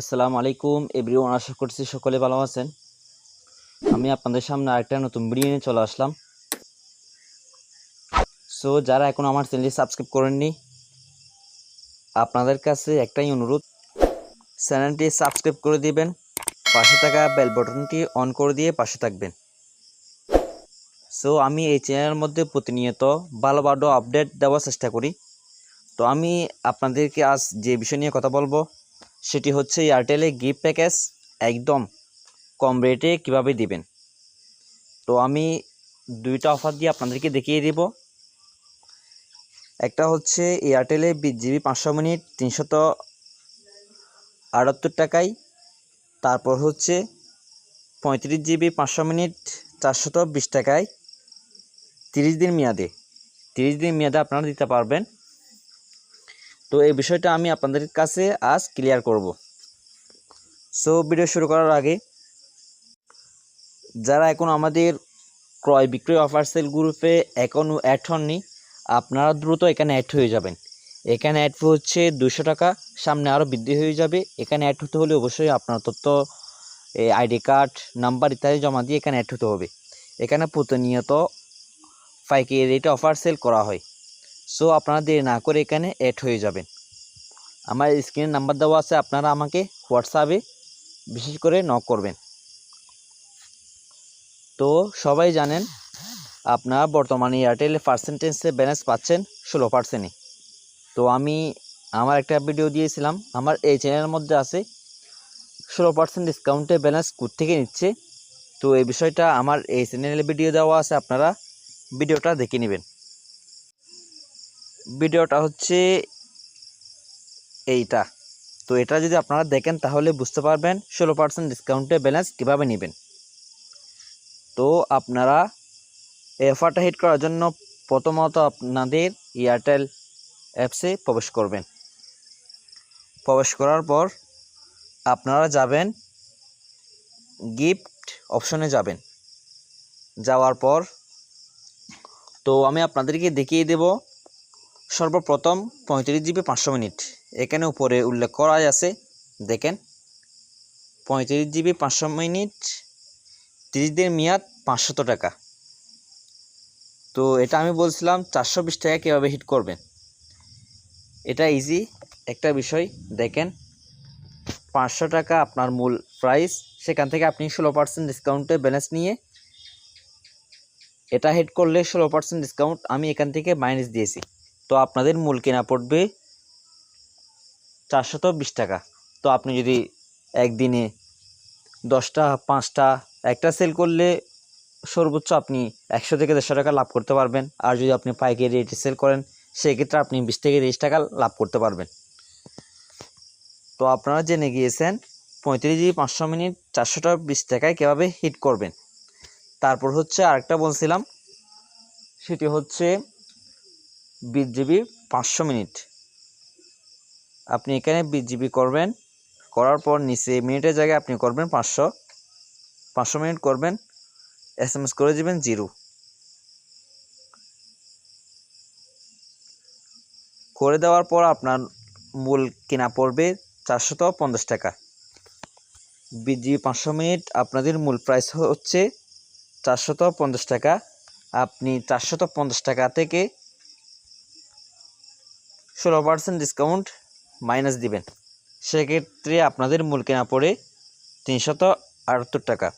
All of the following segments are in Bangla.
আসসালামু আলাইকুম, এভরিওয়ান আশা করছি সকলে ভালো আছেন। আমি আপনাদের সামনে আরেকটা নতুন ভিডিও নিয়ে চলে আসলাম। সো যারা এখন আমার চ্যানেলটি সাবস্ক্রাইব করেননি, আপনাদের কাছে একটাই অনুরোধ চ্যানেলটি সাবস্ক্রাইব করে দিবেন, পাশে থাকা বেল বাটনটি অন করে দিয়ে পাশে থাকবেন। সো আমি এই চ্যানেলের মধ্যে প্রতিনিয়ত ভালো ভালো আপডেট দেওয়ার চেষ্টা করি। তো আমি আপনাদেরকে আজ যে বিষয় নিয়ে কথা বলব সেটি হচ্ছে এয়ারটেলে গিফট প্যাকেজ একদম কম রেটে কীভাবে দিবেন? তো আমি দুইটা অফার দিয়ে আপনাদেরকে দেখিয়ে দিব। একটা হচ্ছে এয়ারটেলে জিবি পাঁচশো মিনিট, তিনশত আটাত্তর টাকায়। তারপর হচ্ছে পঁয়ত্রিশ জিবি পাঁচশো মিনিট, চারশত বিশ টাকায়। তিরিশ দিন মেয়াদে, তিরিশ দিন মেয়াদে আপনারা দিতে পারবেন। তো এই বিষয়টা আমি আপনাদের কাছে আজ ক্লিয়ার করব। সো ভিডিও শুরু করার আগে, যারা এখন আমাদের ক্রয় বিক্রয় অফার সেল গ্রুপে এখনও অ্যাড হননি, আপনারা দ্রুত এখানে অ্যাড হয়ে যাবেন। এখানে অ্যাড হচ্ছে দুশো টাকা, সামনে আরও বৃদ্ধি হয়ে যাবে। এখানে অ্যাড হতে হলে অবশ্যই আপনার তথ্য আইডি কার্ড নাম্বার ইত্যাদি জমা দিয়ে এখানে অ্যাড হতে হবে। এখানে প্রতিনিয়ত ফাইকে রেটে অফার সেল করা হয়। সো আপনারা দেরি না করে এখানে অ্যাড হয়ে যাবেন। আমার স্ক্রিনে নাম্বার দেওয়া আছে, আপনারা আমাকে হোয়াটসঅ্যাপে বিশেষ করে নক করবেন। তো, সবাই জানেন, আপনারা বর্তমানে এয়ারটেলে পার্সেন্টেজে ব্যালেন্স পাচ্ছেন ষোলো পার্সেন্টে তো, আমি আমার একটা ভিডিও দিয়েছিলাম, আমার এই চ্যানেলের মধ্যে আছে, ষোলো পার্সেন্ট ডিসকাউন্টে ব্যালেন্স থেকে নিচ্ছে? তো, এই বিষয়টা আমার এই চ্যানেলে ভিডিও দেওয়া আছে, আপনারা ভিডিওটা দেখে নেবেন। ভিডিওটা হচ্ছে এইটা। তো এটা যদি আপনারা দেখেন, তাহলে বুঝতে পারবেন ষোলো পার্সেন্ট ডিসকাউন্টে ব্যালেন্স কীভাবে নেবেন। তো আপনারা এই অফারটা হিট করার জন্য প্রথমত আপনাদের এয়ারটেল অ্যাপসে প্রবেশ করবেন। প্রবেশ করার পর আপনারা যাবেন গিফট অপশনে যাবেন। যাওয়ার পর, তো আমি আপনাদেরকে দেখিয়ে দেব সর্বপ্রথম পঁয়ত্রিশ জিবি পাঁচশো মিনিট। এখানে উপরে উল্লেখ করা আছে। দেখেন, পঁয়ত্রিশ জিবি পাঁচশো মিনিট, তিরিশ দিন মেয়াদ পাঁচশত টাকা। তো এটা আমি বলছিলাম, চারশো বিশ টাকা কীভাবে হিট করবেন? এটা ইজি একটা বিষয়। দেখেন, পাঁচশো টাকা আপনার মূল প্রাইস সেখান থেকে আপনি ষোলো পার্সেন্ট ডিসকাউন্টে ব্যালেন্স নিয়ে এটা হিট করলে ষোলো পার্সেন্ট ডিসকাউন্ট আমি এখান থেকে মাইনাস দিয়েছি। তো আপনাদের মূল কেনা পড়বে চারশত বিশ টাকা। তো আপনি যদি একদিনে দশটা, পাঁচটা একটা সেল করলে সর্বোচ্চ আপনি একশো থেকে দেড়শো টাকা লাভ করতে পারবেন। আর যদি আপনি পাইকারি রেটে সেল করেন, সেক্ষেত্রে আপনি বিশ থেকে তিরিশ টাকা লাভ করতে পারবেন। তো আপনারা জেনে গিয়েছেন, পঁয়ত্রিশ জিবি পাঁচশো মিনিট চারশো টাকা বিশ টাকায় কীভাবে হিট করবেন। তারপর হচ্ছে আরেকটা বলছিলাম, সেটি হচ্ছে বিশ জিবি পাঁচশো মিনিট। আপনি এখানে বিশ জিবি করবেন। করার পর নিচে মিনিটের জায়গায় আপনি করবেন পাঁচশো। পাঁচশো মিনিট করবেন। এস এম এস করে দেবেন জিরো। করে দেওয়ার পর আপনার মূল কেনা পড়বে চারশত পঞ্চাশ টাকা। বিশ জিবি পাঁচশো মিনিট আপনাদের মূল প্রাইস হচ্ছে চারশত পঞ্চাশ টাকা। আপনি চারশত পঞ্চাশ টাকা থেকে ষোলো পার্সেন্ট ডিসকাউন্ট মাইনাস দিবেন। সেক্ষেত্রে আপনাদের মূল কেনা পড়ে তিনশত আটাত্তর টাকা।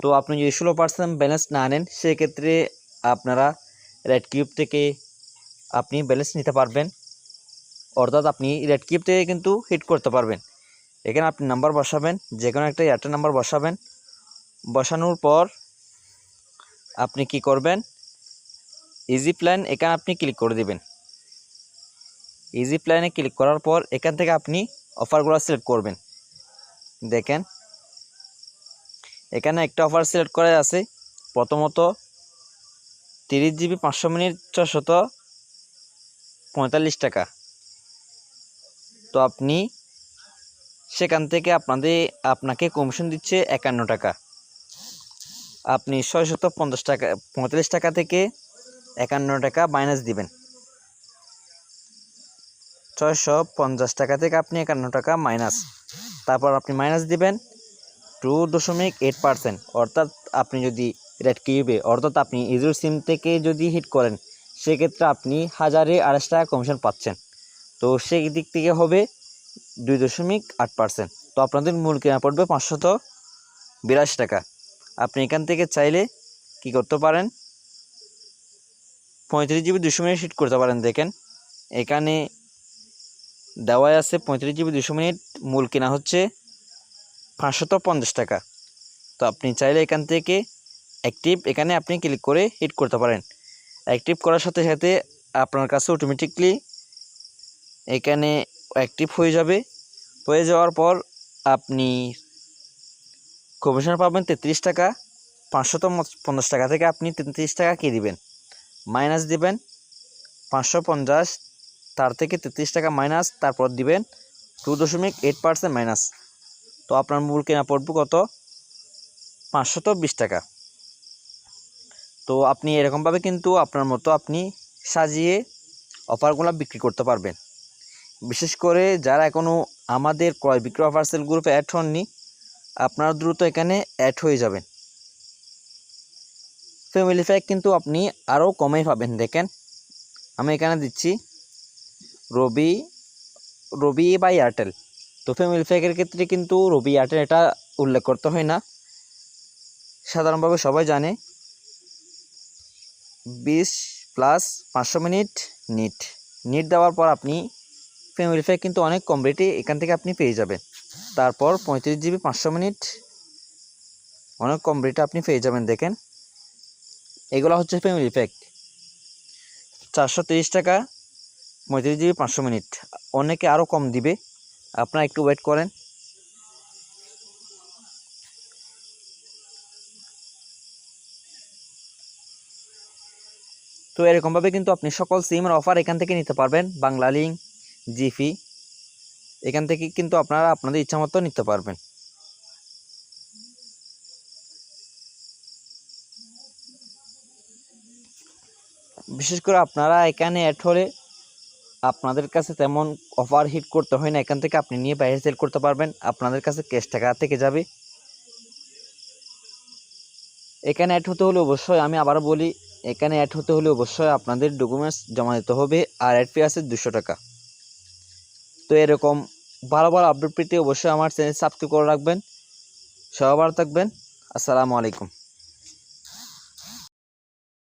তো আপনি যদি ষোলো পার্সেন্ট ব্যালেন্স না নেন, সেক্ষেত্রে আপনারা রেড কিউব থেকে আপনি ব্যালেন্স নিতে পারবেন। অর্থাৎ আপনি রেড কিউব থেকে কিন্তু হিট করতে পারবেন। এখানে আপনি নাম্বার বসাবেন যে কোনো একটা এয়ারটেল নাম্বার বসাবেন। বসানোর পর আপনি কি করবেন? ইজি প্ল্যান এখানে আপনি ক্লিক করে দিবেন। ইজি প্ল্যানে ক্লিক করার পর এখান থেকে আপনি অফারগুলো সিলেক্ট করবেন। দেখেন, এখানে একটা অফার সিলেক্ট করা আছে। প্রথমত তিরিশ জিবি পাঁচশো মিনিট ছশত পঁয়তাল্লিশ টাকা। তো আপনি সেখান থেকে আপনাদের, আপনাকে কমিশন দিচ্ছে একান্ন টাকা। আপনি ছয়শত পঞ্চাশ টাকা, পঁয়তাল্লিশ টাকা থেকে একান্ন টাকা মাইনাস দিবেন। ছয়শো পঞ্চাশ টাকা থেকে আপনি একান্ন টাকা মাইনাস। তারপর আপনি মাইনাস দিবেন টু দশমিক এইট পার্সেন্ট। অর্থাৎ আপনি যদি রেড কিউবে, অর্থাৎ আপনি ইজুর সিম থেকে যদি হিট করেন, সেক্ষেত্রে আপনি হাজারে আড়াইশ টাকা কমিশন পাচ্ছেন। তো সেই দিক থেকে হবে দুই দশমিক আট পার্সেন্ট। তো আপনাদের মূল কেনা পড়বে পাঁচশত বিরাশি টাকা। আপনি এখান থেকে চাইলে কি করতে পারেন? পঁয়ত্রিশ জিবি দুশো মিনিট হিট করতে পারেন, দেখেন। এখানে দেওয়াই আছে পঁয়ত্রিশ জিবি দুশো মিনিট, মূল কেনা হচ্ছে পাঁচশত পঞ্চাশ টাকা। তো আপনি চাইলে এখান থেকে অ্যাক্টিভ, এখানে আপনি ক্লিক করে হিট করতে পারেন। অ্যাক্টিভ করার সাথে সাথে আপনার কাছে অটোমেটিকলি এখানে অ্যাক্টিভ হয়ে যাবে। হয়ে যাওয়ার পর আপনি কমিশন পাবেন তেত্রিশ টাকা, পাঁচশত পঞ্চাশ টাকা থেকে আপনি তেত্রিশ টাকা কী দিবেন? মাইনাস দিবেন পাঁচশো পঞ্চাশ তার থেকে তেত্রিশ টাকা মাইনাস, তারপর দিবেন টু দশমিক এইট পার্সেন্ট মাইনাস। তো আপনার মূল কেনা পড়বে কত? পাঁচশত বিশ টাকা। তো আপনি এরকমভাবে কিন্তু আপনার মতো আপনি সাজিয়ে অফারগুলো বিক্রি করতে পারবেন। বিশেষ করে যারা এখনও আমাদের ক্রয় বিক্রয় অফার সেল গ্রুপে অ্যাড হননি, আপনারা দ্রুত এখানে অ্যাড হয়ে যাবেন। ফ্যামিলি প্যাক কিন্তু আপনি আরও কমেই পাবেন, দেখেন। আমি এখানে দিচ্ছি। রবি রবি বা এয়ারটেল তো ফ্যামিলি প্যাকের ক্ষেত্রে কিন্তু রবি এয়ারটেল এটা উল্লেখ করতে হয় না। সাধারণভাবে সবাই জানে। বিশ প্লাস পাঁচশো মিনিট নিট নিট দেওয়ার পর আপনি ফ্যামিলি প্যাক কিন্তু অনেক কম রেটে এখান থেকে আপনি পেয়ে যাবেন। তারপর পঁয়ত্রিশ জিবি পাঁচশো মিনিট। অনেক কম রেটে আপনি পেয়ে যাবেন, দেখেন। এগুলো হচ্ছে ফ্যামিলি প্যাক চারশো টাকা। পঁয়ত্রিশ জিবি পাঁচশো মিনিট। অনেকে আরও কম দিবে। আপনারা একটু ওয়েট করেন। তো এরকমভাবে কিন্তু আপনি সকল সিমের অফার এখান থেকে নিতে পারবেন। বাংলা লিঙ্ক জিফি এখান থেকে কিন্তু আপনারা আপনাদের ইচ্ছা মতো নিতে পারবেন। বিশেষ করে আপনারা এখানে অ্যাড হলে আপনাদের কাছে তেমন অফার হিট করতে হয় না, এখান থেকে আপনি নিয়ে বাইরে সেল করতে পারবেন। আপনাদের কাছে ক্যাশ টাকা থেকে যাবে। এখানে অ্যাড হতে হলে অবশ্যই আমি আবার বলি, এখানে অ্যাড হতে হলে অবশ্যই আপনাদের ডকুমেন্টস জমা দিতে হবে আর অ্যাড ফি আছে দুশো টাকা। তো এরকম ভালো ভালো আপডেট পেতে অবশ্যই আমার চ্যানেল সাবস্ক্রাইব করে রাখবেন। ভালো থাকবেন। আসসালামু আলাইকুম।